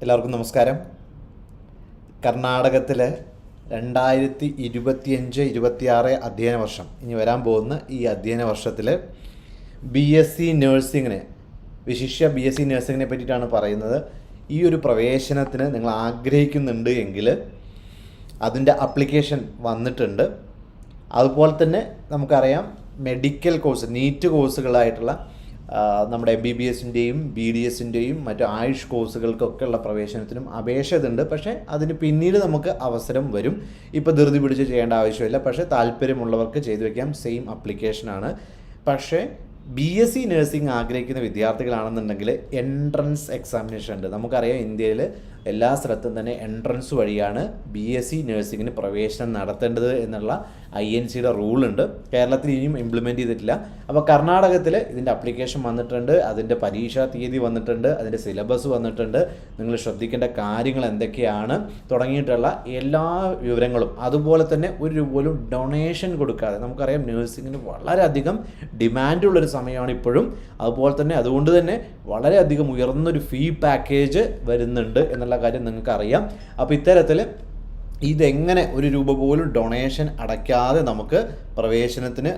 എല്ലാവർക്കും നമസ്കാരം. കർണാടകത്തിലെ രണ്ടായിരത്തി ഇരുപത്തിയഞ്ച് ഇരുപത്തിയാറ് അധ്യയന വർഷം. ഇനി വരാൻ പോകുന്ന ഈ അധ്യയന വർഷത്തിൽ ബി എസ് സി നേഴ്സിങ്ങിനെ വിശിഷ്യ ബി എസ് സി നേഴ്സിങ്ങിനെ പറ്റിയിട്ടാണ് പറയുന്നത്. ഈ ഒരു പ്രവേശനത്തിന് നിങ്ങൾ ആഗ്രഹിക്കുന്നുണ്ട് എങ്കിൽ അതിന്റെ അപ്ലിക്കേഷൻ വന്നിട്ടുണ്ട്. അതുപോലെ തന്നെ നമുക്കറിയാം മെഡിക്കൽ കോഴ്സ് നീറ്റ് കോഴ്സുകളായിട്ടുള്ള നമ്മുടെ എം ബി ബി എസിന്റെയും ബി ഡി എസിന്റെയും മറ്റ് ആയുഷ് കോഴ്സുകൾക്കൊക്കെ ഉള്ള പ്രവേശനത്തിനും അപേക്ഷ ഇതുണ്ട്. പക്ഷേ അതിന് പിന്നീട് നമുക്ക് അവസരം വരും. ഇപ്പോൾ ധൃതി പിടിച്ച് ചെയ്യേണ്ട ആവശ്യമില്ല. പക്ഷേ താല്പര്യമുള്ളവർക്ക് ചെയ്തു വയ്ക്കാം സെയിം അപ്ലിക്കേഷനാണ്. പക്ഷേ ബി എസ് സി നഴ്സിംഗ് ആഗ്രഹിക്കുന്ന വിദ്യാർത്ഥികളാണെന്നുണ്ടെങ്കിൽ എൻട്രൻസ് എക്സാമിനേഷൻ ഉണ്ട്. നമുക്കറിയാം ഇന്ത്യയിൽ എല്ലാ സ്ഥലത്തും തന്നെ എൻട്രൻസ് വഴിയാണ് ബി എസ് സി നഴ്സിങ്ങിന് പ്രവേശനം നടത്തേണ്ടത് എന്നുള്ള ഐ എൻ സിയുടെ റൂളുണ്ട് കേരളത്തിൽ ഇനിയും ഇംപ്ലിമെന്റ് ചെയ്തിട്ടില്ല. അപ്പോൾ കർണാടകത്തിൽ ഇതിന്റെ അപ്ലിക്കേഷൻ വന്നിട്ടുണ്ട്. അതിന്റെ പരീക്ഷാ തീയതി വന്നിട്ടുണ്ട്. അതിന്റെ സിലബസ് വന്നിട്ടുണ്ട്. നിങ്ങൾ ശ്രദ്ധിക്കേണ്ട കാര്യങ്ങൾ എന്തൊക്കെയാണ് തുടങ്ങിയിട്ടുള്ള എല്ലാ വിവരങ്ങളും. അതുപോലെ തന്നെ ഒരു രൂപ പോലും ഡൊണേഷൻ കൊടുക്കാതെ നമുക്കറിയാം നഴ്സിങ്ങിന് വളരെയധികം ഡിമാൻഡുള്ളൊരു സമയമാണ് ഇപ്പോഴും. അതുപോലെ തന്നെ അതുകൊണ്ട് തന്നെ വളരെയധികം ഉയർന്നൊരു ഫീ പാക്കേജ് വരുന്നുണ്ട് എന്നുള്ള കാര്യം നിങ്ങൾക്ക് അറിയാം അപ്പോൾ ഇത്തരത്തിൽ ഇതെങ്ങനെ ഒരു രൂപ പോലും ഡൊണേഷൻ അടയ്ക്കാതെ നമുക്ക് പ്രവേശനത്തിന്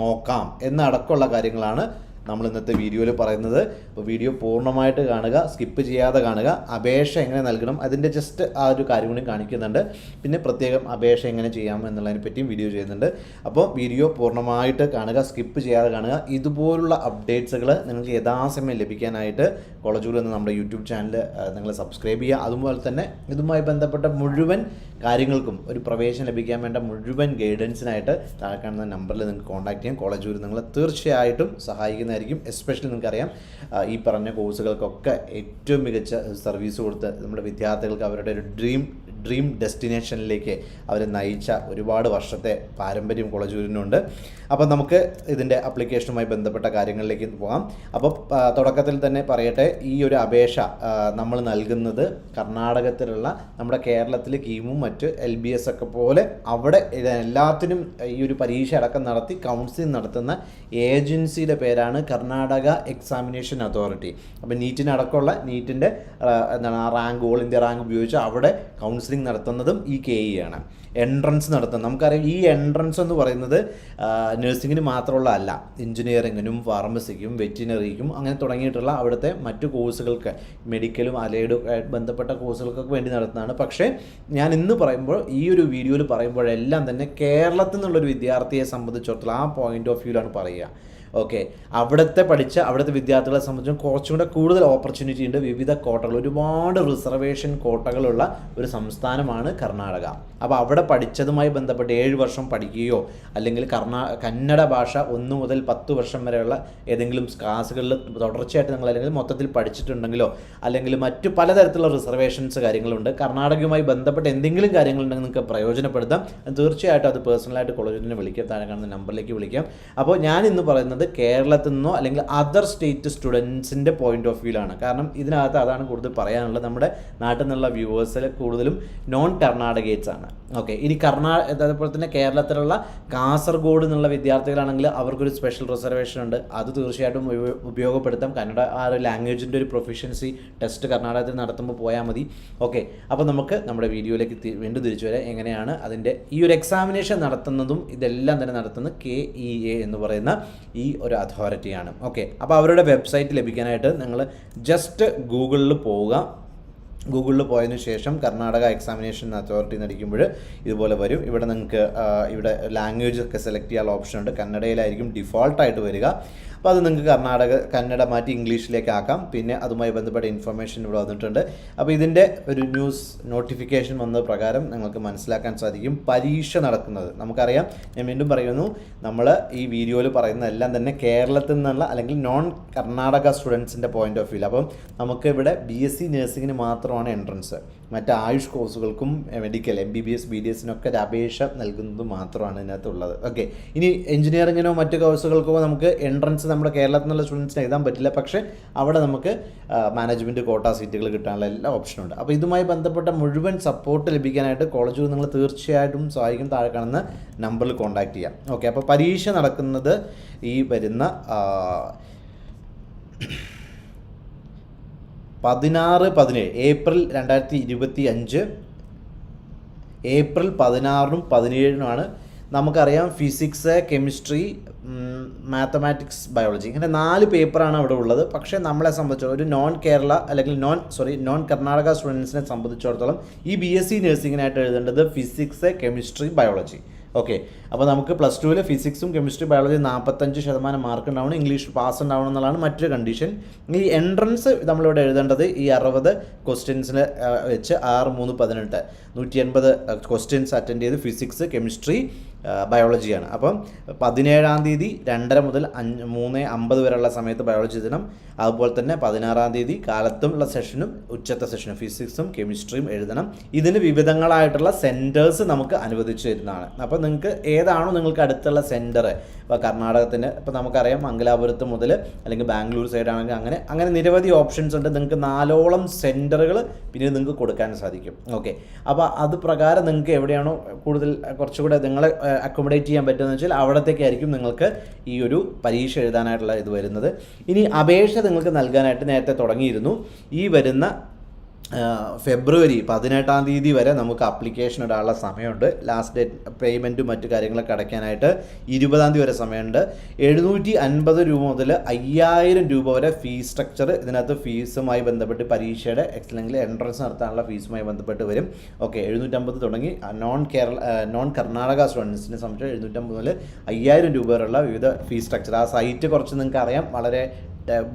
നോക്കാം എന്നടക്കമുള്ള കാര്യങ്ങളാണ് നമ്മൾ ഇന്നത്തെ വീഡിയോയിൽ പറയുന്നത്. അപ്പോൾ വീഡിയോ പൂർണമായിട്ട് കാണുക സ്കിപ്പ് ചെയ്യാതെ കാണുക. അപേക്ഷ എങ്ങനെ നൽകണം അതിന്റെ ജസ്റ്റ് ആ ഒരു കാര്യം കൂടി കാണിക്കുന്നുണ്ട്. പിന്നെ പ്രത്യേകം അപേക്ഷ എങ്ങനെ ചെയ്യാം എന്നുള്ളതിനെ പറ്റിയും വീഡിയോ ചെയ്യുന്നുണ്ട്. അപ്പോൾ വീഡിയോ പൂർണമായിട്ട് കാണുക സ്കിപ്പ് ചെയ്യാതെ കാണുക. ഇതുപോലുള്ള അപ്ഡേറ്റ്സുകൾ നിങ്ങൾക്ക് യഥാസമയം ലഭിക്കാനായിട്ട് കോളേജുകൾ എന്ന നമ്മുടെ യൂട്യൂബ് ചാനൽ നിങ്ങൾ സബ്സ്ക്രൈബ് ചെയ്യുക. അതുപോലെ തന്നെ ഇതുമായി ബന്ധപ്പെട്ട മുഴുവൻ കാര്യങ്ങൾക്കും ഒരു പ്രവേശനം ലഭിക്കാൻ വേണ്ട മുഴുവൻ ഗൈഡൻസിനായിട്ട് താഴെ കാണുന്ന നമ്പറിൽ നിങ്ങൾക്ക് കോൺടാക്ട് ചെയ്യാം. കോളേജ് നിങ്ങളെ തീർച്ചയായിട്ടും സഹായിക്കുന്നതായിരിക്കും. എസ്പെഷ്യലി നിങ്ങൾക്കറിയാം ഈ പറഞ്ഞ കോഴ്സുകൾക്കൊക്കെ ഏറ്റവും മികച്ച സർവീസ് കൊടുത്ത് നമ്മുടെ വിദ്യാർത്ഥികൾക്ക് അവരുടെ ഒരു ഡ്രീം ഡ്രീം ഡെസ്റ്റിനേഷനിലേക്ക് അവരെ നയിച്ച ഒരുപാട് വർഷത്തെ പാരമ്പര്യം കോളേജൂരിനുണ്ട് അപ്പോൾ നമുക്ക് ഇതിന്റെ അപ്ലിക്കേഷനുമായി ബന്ധപ്പെട്ട കാര്യങ്ങളിലേക്ക് പോകാം. അപ്പോൾ തുടക്കത്തിൽ തന്നെ പറയട്ടെ ഈ ഒരു അപേക്ഷ നമ്മൾ നൽകുന്നത് കർണാടകത്തിലുള്ള നമ്മുടെ കേരളത്തിൽ കീമും മറ്റ് എൽ ബി എസ് ഒക്കെ പോലെ അവിടെ എല്ലാത്തിനും ഈ ഒരു പരീക്ഷ അടക്കം നടത്തി കൗൺസിലിംഗ് നടത്തുന്ന ഏജൻസിയുടെ പേരാണ് കർണാടക എക്സാമിനേഷൻ അതോറിറ്റി അപ്പോൾ നീറ്റിനടക്കമുള്ള നീറ്റിന്റെ എന്താണ് റാങ്ക് ഓൾ ഇന്ത്യ റാങ്ക് ഉപയോഗിച്ച് അവിടെ കൗൺസിലിംഗ് നടത്തുന്നതും ഈ കെ ഇ ആണ്. എൻട്രൻസ് നടത്തുന്നത് നമുക്കറിയാം ഈ എൻട്രൻസ് എന്ന് പറയുന്നത് നഴ്സിങ്ങിന് മാത്രമുള്ള അല്ല എഞ്ചിനീയറിങ്ങിനും ഫാർമസിക്കും വെറ്റിനറിക്കും അങ്ങനെ തുടങ്ങിയിട്ടുള്ള അവിടുത്തെ മറ്റു കോഴ്സുകൾക്ക് മെഡിക്കലും അലൈഡും ബന്ധപ്പെട്ട കോഴ്സുകൾക്കൊക്കെ വേണ്ടി നടത്തുന്നതാണ്. പക്ഷേ ഞാൻ ഇന്ന് പറയുമ്പോൾ ഈ ഒരു വീഡിയോയിൽ പറയുമ്പോഴെല്ലാം തന്നെ കേരളത്തിൽ നിന്നുള്ളൊരു വിദ്യാർത്ഥിയെ സംബന്ധിച്ചിടത്തോളം ആ പോയിന്റ് ഓഫ് വ്യൂവിലാണ് പറയുക. ഓക്കെ അവിടുത്തെ പഠിച്ച അവിടുത്തെ വിദ്യാർത്ഥികളെ സംബന്ധിച്ചും കുറച്ചും കൂടെ കൂടുതൽ ഓപ്പർച്യൂണിറ്റി ഉണ്ട്. വിവിധ കോട്ടകൾ ഒരുപാട് റിസർവേഷൻ കോട്ടകളുള്ള ഒരു സംസ്ഥാനമാണ് കർണാടക. അപ്പോൾ അവിടെ പഠിച്ചതുമായി ബന്ധപ്പെട്ട് ഏഴ് വർഷം പഠിക്കുകയോ അല്ലെങ്കിൽ കർണാ കന്നഡ ഭാഷ ഒന്ന് മുതൽ പത്ത് വർഷം വരെയുള്ള ഏതെങ്കിലും ക്ലാസ്സുകളിൽ തുടർച്ചയായിട്ട് നിങ്ങൾ അല്ലെങ്കിൽ മൊത്തത്തിൽ പഠിച്ചിട്ടുണ്ടെങ്കിലോ അല്ലെങ്കിൽ മറ്റു പലതരത്തിലുള്ള റിസർവേഷൻസ് കാര്യങ്ങളുണ്ട്. കർണാടകയുമായി ബന്ധപ്പെട്ട് എന്തെങ്കിലും കാര്യങ്ങളുണ്ടെങ്കിൽ നിങ്ങൾക്ക് പ്രയോജനപ്പെടുത്താം. തീർച്ചയായിട്ടും അത് പേഴ്സണലായിട്ട് കോളേജിനെ വിളിക്കാം. താഴെ കാണുന്ന നമ്പറിലേക്ക് വിളിക്കാം. അപ്പോൾ ഞാൻ ഇന്ന് പറയുന്നത് കേരളത്തിൽ നിന്നോ അല്ലെങ്കിൽ അതർ സ്റ്റേറ്റ് സ്റ്റുഡൻസിന്റെ പോയിന്റ് ഓഫ് വ്യൂലാണ് കാരണം ഇതിനകത്ത് അതാണ് കൂടുതൽ പറയാനുള്ളത്. നമ്മുടെ നാട്ടിൽ നിന്നുള്ള വ്യൂവേഴ്സിൽ കൂടുതലും നോൺ കർണാടകേറ്റ്സ് ആണ്. ഓക്കെ ഇനി കർണാ അതേപോലെ തന്നെ കേരളത്തിലുള്ള കാസർഗോഡ് എന്നുള്ള വിദ്യാർത്ഥികളാണെങ്കിൽ അവർക്കൊരു സ്പെഷ്യൽ റിസർവേഷൻ ഉണ്ട്. അത് തീർച്ചയായിട്ടും ഉപയോഗപ്പെടുത്താം. കന്നഡ ആ ഒരു ലാംഗ്വേജിന്റെ ഒരു പ്രൊഫഷ്യൻസി ടെസ്റ്റ് കർണാടകത്തിൽ നടത്തുമ്പോൾ പോയാൽ മതി. ഓക്കെ അപ്പോൾ നമുക്ക് നമ്മുടെ വീഡിയോയിലേക്ക് വീണ്ടും തിരിച്ചു വരാം. എങ്ങനെയാണ് അതിന്റെ ഈ ഒരു എക്സാമിനേഷൻ നടത്തുന്നതും ഇതെല്ലാം തന്നെ നടത്തുന്നത് കെ ഇ എ എന്ന് പറയുന്ന ഈ ഒരു അതോറിറ്റിയാണ് ഓക്കെ അപ്പോൾ അവരുടെ വെബ്സൈറ്റ് ലഭിക്കാനായിട്ട് നിങ്ങൾ ജസ്റ്റ് ഗൂഗിളിൽ പോവുക. ഗൂഗിളിൽ പോയതിനു ശേഷം കർണാടക എക്സാമിനേഷൻ അതോറിറ്റി നടിക്കുമ്പോൾ ഇതുപോലെ വരും. ഇവിടെ നിങ്ങൾക്ക് ഇവിടെ ലാംഗ്വേജ് ഒക്കെ സെലക്ട് ചെയ്യാനുള്ള ഓപ്ഷൻ ഉണ്ട്. കന്നഡയിലായിരിക്കും ഡിഫോൾട്ടായിട്ട് വരിക. അപ്പോൾ അത് നിങ്ങൾക്ക് കർണാടക കന്നഡ മാറ്റി ഇംഗ്ലീഷിലേക്ക് ആക്കാം. പിന്നെ അതുമായി ബന്ധപ്പെട്ട ഇൻഫർമേഷൻ ഇവിടെ വന്നിട്ടുണ്ട്. അപ്പോൾ ഇതിന്റെ ഒരു ന്യൂസ് നോട്ടിഫിക്കേഷൻ വന്ന പ്രകാരം നിങ്ങൾക്ക് മനസ്സിലാക്കാൻ സാധിക്കും പരീക്ഷ നടക്കുന്നത്. നമുക്കറിയാം ഞാൻ വീണ്ടും പറയുന്നു നമ്മൾ ഈ വീഡിയോയിൽ പറയുന്ന എല്ലാം തന്നെ കേരളത്തിൽ നിന്നുള്ള അല്ലെങ്കിൽ നോൺ കർണാടക സ്റ്റുഡൻസിന്റെ പോയിന്റ് ഓഫ് വ്യൂ അപ്പം നമുക്ക് ഇവിടെ ബി എസ് സി നഴ്സിങ്ങിന് മാത്രമാണ് എൻട്രൻസ് മറ്റ് AYUSH കോഴ്സുകൾക്കും medical M B B S B D എസിനൊക്കെ ഒരു അപേക്ഷ നൽകുന്നത് മാത്രമാണ് ഇതിനകത്തുള്ളത്. ഓക്കെ ഇനി എഞ്ചിനീയറിങ്ങിനോ മറ്റ് കോഴ്സുകൾക്കോ നമുക്ക് എൻട്രൻസ് നമ്മുടെ കേരളത്തിൽ നിന്നുള്ള സ്റ്റുഡൻസിന് എഴുതാൻ പറ്റില്ല. പക്ഷേ അവിടെ നമുക്ക് മാനേജ്മെന്റ് കോട്ട സീറ്റുകൾ കിട്ടാനുള്ള എല്ലാ ഓപ്ഷനും ഉണ്ട്. അപ്പോൾ ഇതുമായി ബന്ധപ്പെട്ട മുഴുവൻ സപ്പോർട്ട് ലഭിക്കാനായിട്ട് കോളേജുകൾ നിങ്ങൾ തീർച്ചയായിട്ടും സഹായിക്കും. താഴെ കാണുന്ന നമ്പറിൽ കോൺടാക്ട് ചെയ്യാം. ഓക്കെ അപ്പോൾ പരീക്ഷ നടക്കുന്നത് ഈ വരുന്ന പതിനാറ് പതിനേഴ് ഏപ്രിൽ രണ്ടായിരത്തി ഇരുപത്തി അഞ്ച് ഏപ്രിൽ പതിനാറിനും പതിനേഴിനുമാണ് നമുക്കറിയാം ഫിസിക്സ് കെമിസ്ട്രി മാത്തമാറ്റിക്സ് ബയോളജി. ഇങ്ങനെ നാല് പേപ്പറാണ് അവിടെ ഉള്ളത്. പക്ഷേ നമ്മളെ സംബന്ധിച്ച് ഒരു നോൺ കേരള അല്ലെങ്കിൽ നോൺ സോറി നോൺ കർണാടക സ്റ്റുഡൻസിനെ സംബന്ധിച്ചിടത്തോളം ഈ ബി എസ് സി നഴ്സിംഗിനായിട്ട് എഴുതേണ്ടത് ഫിസിക്സ് കെമിസ്ട്രി ബയോളജി. ഓക്കെ അപ്പോൾ നമുക്ക് പ്ലസ് ടുവിൽ ഫിസിക്സും കെമിസ്ട്രി ബയോളജി നാൽപ്പത്തഞ്ച് ശതമാനം മാർക്ക് ഉണ്ടാവണം ഇംഗ്ലീഷ് പാസ് ഉണ്ടാവണം എന്നുള്ളതാണ് മറ്റൊരു കണ്ടീഷൻ ഈ എൻട്രൻസ് നമ്മളിവിടെ എഴുതേണ്ടത് ഈ അറുപത് ക്വസ്റ്റ്യൻസിൽ വെച്ച് ആറ് മൂന്ന് പതിനെട്ട്. നൂറ്റി എൺപത് ക്വസ്റ്റ്യൻസ് അറ്റൻഡ് ചെയ്ത് ഫിസിക്സ് കെമിസ്ട്രി ബയോളജിയാണ് അപ്പം പതിനേഴാം തീയതി രണ്ടര മുതൽ അഞ്ച് മൂന്ന് അമ്പത് വരെയുള്ള സമയത്ത് ബയോളജി ദിനം. അതുപോലെ തന്നെ പതിനാറാം തീയതി കാലത്തുമുള്ള സെഷനും ഉച്ചത്തെ സെഷനും ഫിസിക്സും കെമിസ്ട്രിയും എഴുതണം. ഇതിന് വിവിധങ്ങളായിട്ടുള്ള സെന്റേഴ്സ് നമുക്ക് അനുവദിച്ചു തരുന്നതാണ്. അപ്പോൾ നിങ്ങൾക്ക് ഏതാണോ നിങ്ങൾക്ക് അടുത്തുള്ള സെന്റർ ഇപ്പോൾ കർണാടകത്തിന്റെ ഇപ്പോൾ നമുക്കറിയാം മംഗലാപുരത്ത് മുതൽ അല്ലെങ്കിൽ ബാംഗ്ലൂർ സൈഡാണെങ്കിൽ അങ്ങനെ അങ്ങനെ നിരവധി ഓപ്ഷൻസ് ഉണ്ട്. നിങ്ങൾക്ക് നാലോളം സെന്ററുകൾ പിന്നെ നിങ്ങൾക്ക് കൊടുക്കാൻ സാധിക്കും. ഓക്കെ അപ്പോൾ അത് പ്രകാരം നിങ്ങൾക്ക് എവിടെയാണോ കൂടുതൽ കുറച്ചുകൂടെ നിങ്ങളെ അക്കോമഡേറ്റ് ചെയ്യാൻ പറ്റുമെന്ന് വെച്ചാൽ അവിടത്തേക്കായിരിക്കും നിങ്ങൾക്ക് ഈ ഒരു പരീക്ഷ എഴുതാനായിട്ടുള്ള ഇത് വരുന്നത്. ഇനി അപേക്ഷ നിങ്ങൾക്ക് നൽകാനായിട്ട് നേരത്തെ തുടങ്ങിയിരുന്നു. ഈ വരുന്ന ഫെബ്രുവരി പതിനെട്ടാം തീയതി വരെ നമുക്ക് അപ്ലിക്കേഷൻ ഇടാനുള്ള സമയമുണ്ട്. ലാസ്റ്റ് ഡേറ്റ് പേയ്മെന്റും മറ്റു കാര്യങ്ങളൊക്കെ അടയ്ക്കാനായിട്ട് ഇരുപതാം തീയതി വരെ സമയമുണ്ട്. എഴുന്നൂറ്റി അൻപത് രൂപ മുതൽ അയ്യായിരം രൂപ വരെ ഫീസ് സ്ട്രക്ചർ ഇതിനകത്ത് ഫീസുമായി ബന്ധപ്പെട്ട് പരീക്ഷയുടെ അല്ലെങ്കിൽ എൻട്രൻസ് നടത്താനുള്ള ഫീസുമായി ബന്ധപ്പെട്ട് വരും. ഓക്കെ എഴുന്നൂറ്റമ്പത് തുടങ്ങി. നോൺ കേരള നോൺ കർണാടക സ്റ്റുഡൻസിനെ സംബന്ധിച്ച് എഴുന്നൂറ്റമ്പത് മുതൽ അയ്യായിരം രൂപ വരെയുള്ള വിവിധ ഫീസ് സ്ട്രക്ചർ ആ സൈറ്റ് കുറച്ച് നിങ്ങൾക്ക് അറിയാം വളരെ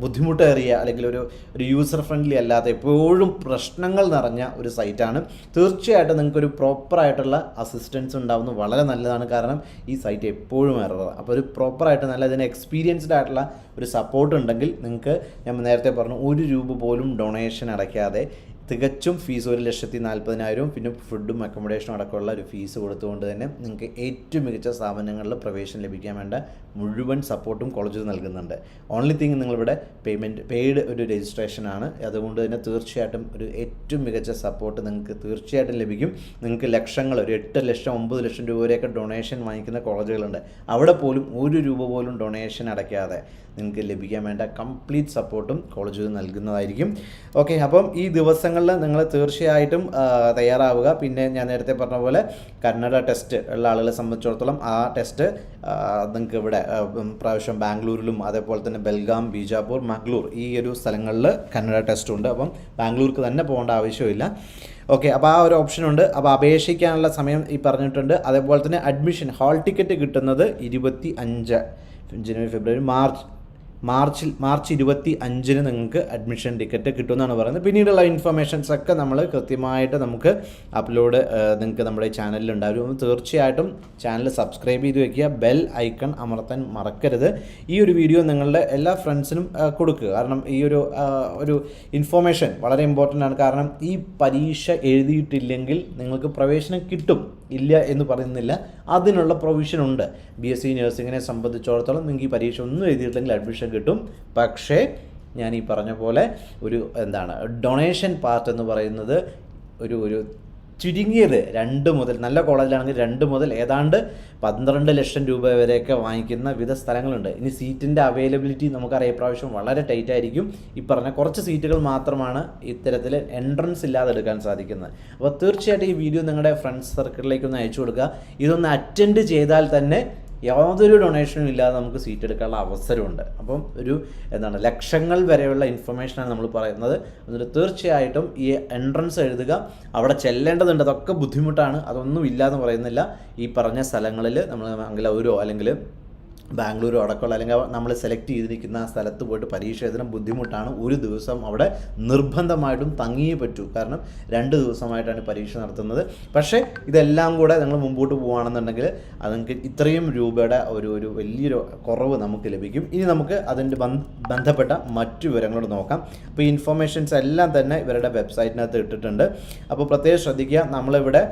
ബുദ്ധിമുട്ടേറിയ അല്ലെങ്കിൽ ഒരു ഒരു യൂസർ ഫ്രണ്ട്ലി അല്ലാത്ത എപ്പോഴും പ്രശ്നങ്ങൾ നിറഞ്ഞ ഒരു സൈറ്റാണ് തീർച്ചയായിട്ടും നിങ്ങൾക്കൊരു പ്രോപ്പറായിട്ടുള്ള അസിസ്റ്റൻസ് ഉണ്ടാവുന്നത് വളരെ നല്ലതാണ്. കാരണം ഈ സൈറ്റ് എപ്പോഴും എററാണ് അപ്പോൾ ഒരു പ്രോപ്പറായിട്ട് നല്ല ഇതിന് എക്സ്പീരിയൻസ്ഡ് ആയിട്ടുള്ള ഒരു സപ്പോർട്ട് ഉണ്ടെങ്കിൽ നിങ്ങൾക്ക് ഞാൻ നേരത്തെ പറഞ്ഞു ഒരു രൂപ പോലും ഡൊണേഷൻ അടയ്ക്കാതെ തികച്ചും ഫീസ് ഒരു ലക്ഷത്തി നാൽപ്പതിനായിരവും പിന്നെ ഫുഡും അക്കോമഡേഷനും അടക്കമുള്ള ഒരു ഫീസ് കൊടുത്തുകൊണ്ട് തന്നെ നിങ്ങൾക്ക് ഏറ്റവും മികച്ച സ്ഥാപനങ്ങളിൽ പ്രവേശനം ലഭിക്കാൻ വേണ്ട മുഴുവൻ സപ്പോർട്ടും കോളേജിൽ നൽകുന്നുണ്ട്. ഓൺലി തിങ് നിങ്ങളിവിടെ പേയ്മെന്റ് പെയ്ഡ് ഒരു രജിസ്ട്രേഷനാണ് അതുകൊണ്ട് തന്നെ തീർച്ചയായിട്ടും ഒരു ഏറ്റവും മികച്ച സപ്പോർട്ട് നിങ്ങൾക്ക് തീർച്ചയായിട്ടും ലഭിക്കും. നിങ്ങൾക്ക് ലക്ഷങ്ങൾ ഒരു എട്ട് ലക്ഷം ഒമ്പത് ലക്ഷം രൂപ വരെയൊക്കെ ഡൊണേഷൻ വാങ്ങിക്കുന്ന കോളേജുകളുണ്ട്. അവിടെ പോലും ഒരു രൂപ പോലും ഡൊണേഷൻ അടയ്ക്കാതെ നിങ്ങൾക്ക് ലഭിക്കാൻ വേണ്ട കംപ്ലീറ്റ് സപ്പോർട്ടും കോളേജിൽ നൽകുന്നതായിരിക്കും. ഓക്കെ അപ്പം ഈ ദിവസങ്ങളിൽ നിങ്ങൾ തീർച്ചയായിട്ടും തയ്യാറാവുക. പിന്നെ ഞാൻ നേരത്തെ പറഞ്ഞ പോലെ കന്നഡ ടെസ്റ്റ് ഉള്ള ആളുകളെ സംബന്ധിച്ചിടത്തോളം ആ ടെസ്റ്റ് നിങ്ങൾക്ക് ഇവിടെ പ്രാവശ്യം ബാംഗ്ലൂരിലും അതേപോലെ തന്നെ ബൽഗാം ബീജാപൂർ മംഗ്ലൂർ ഈ ഒരു സ്ഥലങ്ങളിൽ കന്നഡ ടെസ്റ്റ് ഉണ്ട്. അപ്പം ബാംഗ്ലൂർക്ക് തന്നെ പോകേണ്ട ആവശ്യമില്ല. ഓക്കെ അപ്പോൾ ആ ഒരു ഓപ്ഷനുണ്ട് അപ്പോൾ അപേക്ഷിക്കാനുള്ള സമയം ഈ പറഞ്ഞിട്ടുണ്ട്. അതേപോലെ തന്നെ അഡ്മിഷൻ ഹാൾ ടിക്കറ്റ് കിട്ടുന്നത് ഇരുപത്തി അഞ്ച് ജനുവരി ഫെബ്രുവരി മാർച്ച് മാർച്ചിൽ മാർച്ച് ഇരുപത്തി അഞ്ചിന് നിങ്ങൾക്ക് അഡ്മിഷൻ ടിക്കറ്റ് കിട്ടുമെന്നാണ് പറയുന്നത്. പിന്നീടുള്ള ഇൻഫർമേഷൻസ് ഒക്കെ നമ്മൾ കൃത്യമായിട്ട് നമുക്ക് അപ്ലോഡ് നിങ്ങൾക്ക് നമ്മുടെ ചാനലിൽ ഉണ്ടാവും. തീർച്ചയായിട്ടും ചാനൽ സബ്സ്ക്രൈബ് ചെയ്ത് വെക്കുക. ബെൽ ഐക്കൺ അമർത്താൻ മറക്കരുത്. ഈ ഒരു വീഡിയോ നിങ്ങളുടെ എല്ലാ ഫ്രണ്ട്സിനും കൊടുക്കുക. കാരണം ഈ ഒരു ഒരു ഇൻഫോർമേഷൻ വളരെ ഇമ്പോർട്ടന്റ് ആണ്. കാരണം ഈ പരീക്ഷ എഴുതിയിട്ടില്ലെങ്കിൽ നിങ്ങൾക്ക് പ്രവേശനം കിട്ടും. ഇല്ല എന്ന് പറയുന്നില്ല. അതിനുള്ള പ്രൊവിഷൻ ഉണ്ട്. ബി എസ് സി നഴ്സിങ്ങിനെ സംബന്ധിച്ചിടത്തോളം നിങ്ങൾക്ക് ഈ പരീക്ഷ ഒന്നും എഴുതിയിട്ടില്ലെങ്കിൽ അഡ്മിഷൻ കിട്ടും. പക്ഷേ ഞാൻ ഈ പറഞ്ഞ പോലെ ഒരു എന്താണ് ഡൊണേഷൻ പാർട്ട് എന്ന് പറയുന്നത് ഒരു ഒരു ചുരുങ്ങിയത് രണ്ട് മുതൽ നല്ല കോളേജിലാണെങ്കിൽ രണ്ട് മുതൽ ഏതാണ്ട് പന്ത്രണ്ട് ലക്ഷം രൂപ വരെയൊക്കെ വാങ്ങിക്കുന്ന വിവിധ സ്ഥലങ്ങളുണ്ട്. ഇനി സീറ്റിന്റെ അവൈലബിലിറ്റി നമുക്കറിയാം ഇപ്രാവശ്യം വളരെ ടൈറ്റ് ആയിരിക്കും. ഈ പറഞ്ഞ കുറച്ച് സീറ്റുകൾ മാത്രമാണ് ഇത്തരത്തിൽ എൻട്രൻസ് ഇല്ലാതെ എടുക്കാൻ സാധിക്കുന്നത്. അപ്പോൾ തീർച്ചയായിട്ടും ഈ വീഡിയോ നിങ്ങളുടെ ഫ്രണ്ട്സ് സർക്കിളിലേക്കൊന്ന് അയച്ചു കൊടുക്കുക. ഇതൊന്ന് അറ്റൻഡ് ചെയ്താൽ തന്നെ യാതൊരു ഡൊണേഷനും ഇല്ലാതെ നമുക്ക് സീറ്റ് എടുക്കാനുള്ള അവസരമുണ്ട്. അപ്പം ഒരു എന്താണ് ലക്ഷങ്ങൾ വരെയുള്ള ഇൻഫർമേഷനാണ് നമ്മൾ പറയുന്നത്. എന്നിട്ട് തീർച്ചയായിട്ടും ഈ എൻട്രൻസ് എഴുതുക. അവിടെ ചെല്ലേണ്ടതുണ്ട്. അതൊക്കെ ബുദ്ധിമുട്ടാണ്. അതൊന്നും ഇല്ല എന്ന് പറയുന്നില്ല. ഈ പറഞ്ഞ സ്ഥലങ്ങളിൽ നമ്മൾ മംഗലൂരോ അല്ലെങ്കിൽ ബാംഗ്ലൂരോ അടക്കമുള്ള അല്ലെങ്കിൽ നമ്മൾ സെലക്ട് ചെയ്തിരിക്കുന്ന സ്ഥലത്ത് പോയിട്ട് പരീക്ഷ എഴുതണം ബുദ്ധിമുട്ടാണ്. ഒരു ദിവസം അവിടെ നിർബന്ധമായിട്ടും തങ്ങിയേ പറ്റൂ. കാരണം രണ്ട് ദിവസമായിട്ടാണ് പരീക്ഷ നടത്തുന്നത്. പക്ഷേ ഇതെല്ലാം കൂടെ നിങ്ങൾ മുമ്പോട്ട് പോവുകയാണെന്നുണ്ടെങ്കിൽ അത് നിങ്ങൾക്ക് ഇത്രയും രൂപയുടെ ഒരു ഒരു വലിയൊരു കുറവ് നമുക്ക് ലഭിക്കും. ഇനി നമുക്ക് അതിന്റെ ബന്ധപ്പെട്ട മറ്റു വിവരങ്ങളോട് നോക്കാം. അപ്പോൾ ഈ ഇൻഫർമേഷൻസ് എല്ലാം തന്നെ ഇവരുടെ വെബ്സൈറ്റിനകത്ത് ഇട്ടിട്ടുണ്ട്. അപ്പോൾ പ്രത്യേകം ശ്രദ്ധിക്കുക നമ്മളിവിടെ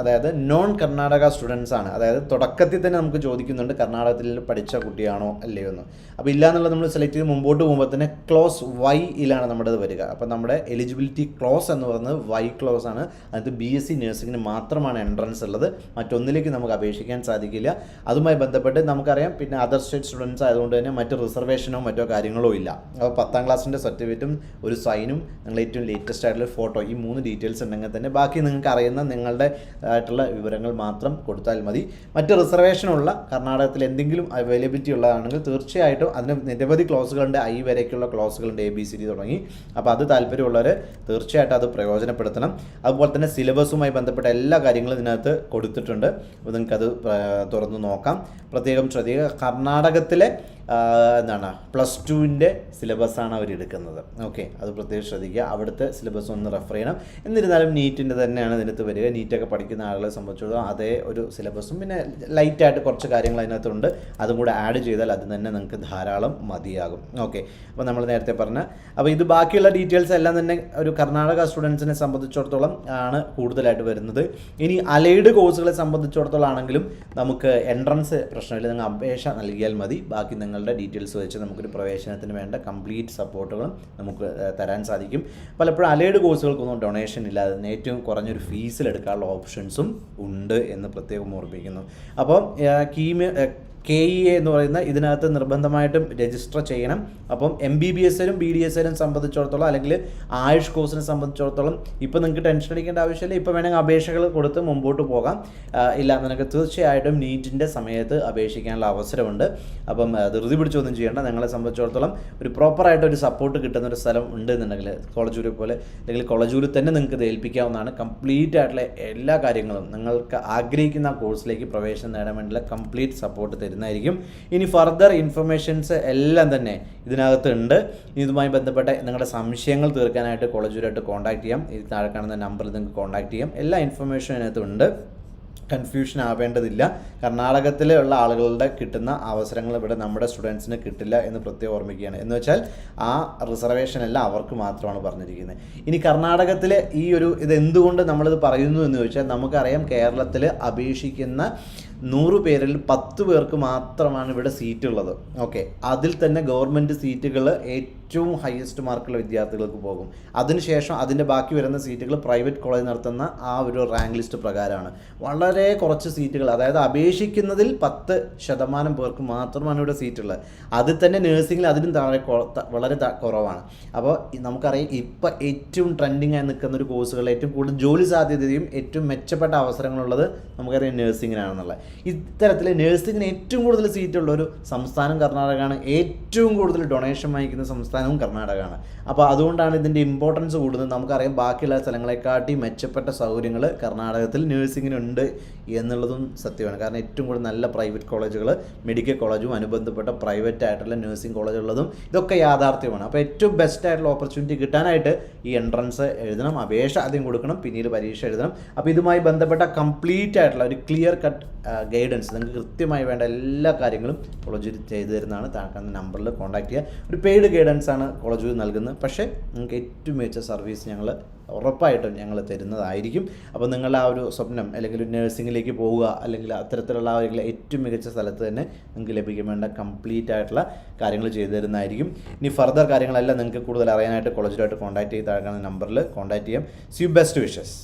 അതായത് നോൺ കർണാടക സ്റ്റുഡൻസ് ആണ്. അതായത് തുടക്കത്തിൽ തന്നെ നമുക്ക് ചോദിക്കുന്നുണ്ട് കർണാടകത്തിൽ പഠിച്ച കുട്ടിയാണോ അല്ലയോ എന്ന്. അപ്പോൾ ഇല്ല എന്നുള്ളത് നമ്മൾ സെലക്ട് ചെയ്ത് മുമ്പോട്ട് പോകുമ്പോൾ തന്നെ ക്ലോസ് വൈയിലാണ് നമ്മുടെ വരിക. അപ്പോൾ നമ്മുടെ എലിജിബിലിറ്റി ക്ലോസ് എന്ന് പറയുന്നത് വൈ ക്ലോസ് ആണ്. അതിനകത്ത് ബി എസ് സി നഴ്സിംഗിന് മാത്രമാണ് എൻട്രൻസ് ഉള്ളത്. മറ്റൊന്നിലേക്ക് നമുക്ക് അപേക്ഷിക്കാൻ സാധിക്കില്ല. അതുമായി ബന്ധപ്പെട്ട് നമുക്കറിയാം പിന്നെ അതർ സ്റ്റേറ്റ് സ്റ്റുഡൻസ് ആയതുകൊണ്ട് തന്നെ മറ്റ് റിസർവേഷനോ മറ്റോ കാര്യങ്ങളോ ഇല്ല. അപ്പോൾ പത്താം ക്ലാസ്സിന്റെ സർട്ടിഫിക്കറ്റും ഒരു സൈനും നിങ്ങൾ ഏറ്റവും ലേറ്റസ്റ്റ് ആയിട്ടുള്ള ഫോട്ടോ ഈ മൂന്ന് ഡീറ്റെയിൽസ് ഉണ്ടെങ്കിൽ തന്നെ ബാക്കി നിങ്ങൾക്ക് അറിയുന്ന നിങ്ങളുടെ ആയിട്ടുള്ള വിവരങ്ങൾ മാത്രം കൊടുത്താൽ മതി. മറ്റ് റിസർവേഷനുള്ള കർണാടകത്തിൽ എന്തെങ്കിലും അവൈലബിലിറ്റി ഉള്ളതാണെങ്കിൽ തീർച്ചയായിട്ടും അതിന് നിരവധി ക്ലോസുകളുണ്ട് ഐ വരെയൊക്കെയുള്ള ക്ലോസുകളുണ്ട് എ ബി സി ഡി തുടങ്ങി. അപ്പോൾ അത് താല്പര്യമുള്ളവർ തീർച്ചയായിട്ടും അത് പ്രയോജനപ്പെടുത്തണം. അതുപോലെ തന്നെ സിലബസുമായി ബന്ധപ്പെട്ട എല്ലാ കാര്യങ്ങളും ഇതിനകത്ത് കൊടുത്തിട്ടുണ്ട്. അപ്പോൾ നിങ്ങൾക്കത് തുറന്ന് നോക്കാം. പ്രത്യേകം ശ്രദ്ധിക്കുക. കർണാടകത്തിലെ എന്താണ്? പ്ലസ് ടുവിന്റെ സിലബസാണ് അവർ എടുക്കുന്നത്. ഓക്കെ അത് പ്രത്യേകം ശ്രദ്ധിക്കുക. അവിടുത്തെ സിലബസ് ഒന്ന് റെഫർ ചെയ്യണം. എന്നിരുന്നാലും നീറ്റിന്റെ തന്നെയാണ് ഇതിനകത്ത് വരിക. നീറ്റൊക്കെ പഠിക്കുന്ന ആളുകളെ സംബന്ധിച്ചിടത്തോളം അതേ ഒരു സിലബസും പിന്നെ ലൈറ്റായിട്ട് കുറച്ച് കാര്യങ്ങൾ അതിനകത്തുണ്ട്. അതും കൂടെ ആഡ് ചെയ്താൽ അത് തന്നെ നിങ്ങൾക്ക് ധാരാളം മതിയാകും. ഓക്കെ അപ്പോൾ നമ്മൾ നേരത്തെ പറഞ്ഞ അപ്പോൾ ഇത് ബാക്കിയുള്ള ഡീറ്റെയിൽസ് എല്ലാം തന്നെ ഒരു കർണാടക സ്റ്റുഡൻസിനെ സംബന്ധിച്ചിടത്തോളം ആണ് കൂടുതലായിട്ട് വരുന്നത്. ഇനി അലൈഡ് കോഴ്സുകളെ സംബന്ധിച്ചിടത്തോളം ആണെങ്കിലും നമുക്ക് എൻട്രൻസ് പ്രശ്നമില്ല. നിങ്ങൾ അപേക്ഷ നൽകിയാൽ മതി. ബാക്കി നിങ്ങളുടെ ഡീറ്റെയിൽസ് വെച്ച് നമുക്കൊരു പ്രവേശനത്തിന് വേണ്ട കംപ്ലീറ്റ് സപ്പോർട്ടുകളും നമുക്ക് തരാൻ സാധിക്കും. പലപ്പോഴും അലൈഡ് കോഴ്സുകൾക്കൊന്നും ഡൊണേഷൻ ഇല്ലാതെ ഏറ്റവും കുറഞ്ഞൊരു ഫീസിൽ എടുക്കാനുള്ള ഓപ്ഷൻസും ഉണ്ട് എന്ന് പ്രത്യേകം ഓർമ്മിപ്പിക്കുന്നു. അപ്പോൾ കീമ് കെ ഇ എ എന്ന് പറയുന്ന ഇതിനകത്ത് നിർബന്ധമായിട്ടും രജിസ്റ്റർ ചെയ്യണം. അപ്പം എം ബി ബി എസിനും ബി ഡി എസിനും സംബന്ധിച്ചിടത്തോളം അല്ലെങ്കിൽ ആയുഷ് കോഴ്സിനെ സംബന്ധിച്ചിടത്തോളം ഇപ്പോൾ നിങ്ങൾക്ക് ടെൻഷൻ അടിക്കേണ്ട ആവശ്യമില്ല. ഇപ്പോൾ വേണമെങ്കിൽ അപേക്ഷകൾ കൊടുത്ത് മുമ്പോട്ട് പോകാം. ഇല്ല നിനക്ക് തീർച്ചയായിട്ടും നീറ്റിന്റെ സമയത്ത് അപേക്ഷിക്കാനുള്ള അവസരമുണ്ട്. അപ്പം ധൃതി പിടിച്ചൊന്നും ചെയ്യേണ്ട. നിങ്ങളെ സംബന്ധിച്ചിടത്തോളം ഒരു പ്രോപ്പറായിട്ട് ഒരു സപ്പോർട്ട് കിട്ടുന്ന ഒരു സ്ഥലം ഉണ്ട് എന്നുണ്ടെങ്കിൽ കോളേജൂര് പോലെ അല്ലെങ്കിൽ കോളേജൂരിൽ തന്നെ നിങ്ങൾക്ക് ഏൽപ്പിക്കാവുന്നതാണ്. കംപ്ലീറ്റ് ആയിട്ടുള്ള എല്ലാ കാര്യങ്ങളും നിങ്ങൾക്ക് ആഗ്രഹിക്കുന്ന കോഴ്സിലേക്ക് പ്രവേശനം നേടാൻ വേണ്ടിയുള്ള കംപ്ലീറ്റ് സപ്പോർട്ട് തരുന്നതായിരിക്കും. ഇനി ഫർദർ ഇൻഫർമേഷൻസ് എല്ലാം തന്നെ ഇതിനകത്തുണ്ട് ഇതുമായി ബന്ധപ്പെട്ട നിങ്ങളുടെ സംശയങ്ങൾ തീർക്കാനായിട്ട് കോളേജുമായിട്ട് കോൺടാക്ട് ചെയ്യാം. ഇത് താഴെ കാണുന്ന നമ്പറിൽ നിങ്ങൾക്ക് കോൺടാക്ട് ചെയ്യാം. എല്ലാ ഇൻഫർമേഷനും അതിനകത്തുണ്ട് കൺഫ്യൂഷൻ ആവേണ്ടതില്ല. കർണാടകത്തിലുള്ള ആളുകളുടെ കിട്ടുന്ന അവസരങ്ങൾ ഇവിടെ നമ്മുടെ സ്റ്റുഡൻസിന് കിട്ടില്ല എന്ന് പ്രത്യേകം ഓർമ്മിക്കുകയാണ്. എന്ന് വെച്ചാൽ ആ റിസർവേഷൻ എല്ലാം അവർക്ക് മാത്രമാണ് പറഞ്ഞിരിക്കുന്നത്. ഇനി കർണാടകത്തിലെ ഈ ഒരു ഇത് എന്തുകൊണ്ട് നമ്മളിത് പറയുന്നു എന്ന് ചോദിച്ചാൽ നമുക്കറിയാം കേരളത്തിൽ അപേക്ഷിക്കുന്ന നൂറ് പേരിൽ പത്ത് പേർക്ക് മാത്രമാണ് ഇവിടെ സീറ്റുള്ളത്. ഓക്കെ. അതിൽ തന്നെ ഗവൺമെന്റ് സീറ്റുകൾ ഏറ്റവും ഹയസ്റ്റ് മാർക്കുള്ള വിദ്യാർത്ഥികൾക്ക് പോകും. അതിനുശേഷം അതിന്റെ ബാക്കി വരുന്ന സീറ്റുകൾ പ്രൈവറ്റ് കോളേജ് നടത്തുന്ന ആ ഒരു റാങ്ക് ലിസ്റ്റ് പ്രകാരമാണ്. വളരെ കുറച്ച് സീറ്റുകൾ അതായത് അപേക്ഷിക്കുന്നതിൽ പത്ത് ശതമാനം പേർക്ക് മാത്രമാണ് ഇവിടെ സീറ്റുള്ളത് അതിൽ തന്നെ നഴ്സിംഗിൽ അതിനും താഴെ വളരെ കുറവാണ്. അപ്പോൾ നമുക്കറിയാം ഇപ്പം ഏറ്റവും ട്രെൻഡിങ് ആയി നിൽക്കുന്ന ഒരു കോഴ്സുകൾ ഏറ്റവും കൂടുതൽ ജോലി സാധ്യതയും ഏറ്റവും മെച്ചപ്പെട്ട അവസരങ്ങളുള്ളത് നമുക്കറിയാം നഴ്സിംഗിനാണെന്നുള്ളത് ഇത്തരത്തിൽ നഴ്സിംഗിന് ഏറ്റവും കൂടുതൽ സീറ്റുള്ള ഒരു സംസ്ഥാനം കർണാടകമാണ് ഏറ്റവും കൂടുതൽ ഡൊണേഷൻ വാങ്ങിക്കുന്ന സംസ്ഥാനവും കർണാടകമാണ് അപ്പോൾ അതുകൊണ്ടാണ് ഇതിന്റെ ഇമ്പോർട്ടൻസ് കൂടുന്നത്. നമുക്കറിയാം ബാക്കിയുള്ള സ്ഥലങ്ങളെക്കാട്ടി മെച്ചപ്പെട്ട സൗകര്യങ്ങൾ കർണാടകത്തിൽ നഴ്സിങ്ങിനുണ്ട് എന്നുള്ളതും സത്യമാണ്. കാരണം ഏറ്റവും കൂടുതൽ നല്ല പ്രൈവറ്റ് കോളേജുകൾ മെഡിക്കൽ കോളേജും അനുബന്ധപ്പെട്ട പ്രൈവറ്റ് ആയിട്ടുള്ള നഴ്സിംഗ് കോളേജുള്ളതും ഇതൊക്കെ യാഥാർത്ഥ്യമാണ്. അപ്പോൾ ഏറ്റവും ബെസ്റ്റ് ആയിട്ടുള്ള ഓപ്പർച്യൂണിറ്റി കിട്ടാനായിട്ട് ഈ എൻട്രൻസ് എഴുതണം അപേക്ഷ ആദ്യം കൊടുക്കണം പിന്നീട് പരീക്ഷ എഴുതണം. അപ്പോൾ ഇതുമായി ബന്ധപ്പെട്ട കംപ്ലീറ്റ് ആയിട്ടുള്ള ഒരു ക്ലിയർ കട്ട് ഗൈഡൻസ് നിങ്ങൾക്ക് കൃത്യമായി വേണ്ട എല്ലാ കാര്യങ്ങളും കോളേജിൽ ചെയ്തു തരുന്നതാണ് താഴെ നമ്പറിൽ കോൺടാക്ട് ചെയ്യുക. ഒരു പെയ്ഡ് ഗൈഡൻസ് ആണ് കോളേജിൽ നൽകുന്നത്. പക്ഷേ നിങ്ങൾക്ക് ഏറ്റവും മികച്ച സർവീസ് ഞങ്ങൾ ഉറപ്പായിട്ടും ഞങ്ങൾ തരുന്നതായിരിക്കും. അപ്പോൾ നിങ്ങളുടെ ആ ഒരു സ്വപ്നം അല്ലെങ്കിൽ നഴ്സിംഗിലേക്ക് പോവുക അല്ലെങ്കിൽ അത്തരത്തിലുള്ള ആ ഒരു ഏറ്റവും മികച്ച സ്ഥലത്ത് തന്നെ നിങ്ങൾക്ക് ലഭിക്കാൻ വേണ്ട കംപ്ലീറ്റ് ആയിട്ടുള്ള കാര്യങ്ങൾ ചെയ്തു തരുന്നതായിരിക്കും. ഇനി ഫർദർ കാര്യങ്ങളെല്ലാം നിങ്ങൾക്ക് കൂടുതൽ അറിയാനായിട്ട് കോളേജിലായിട്ട് കോൺടാക്ട് ചെയ്ത് താഴെ നമ്പറിൽ കോൺടാക്ട് ചെയ്യാം. C best wishes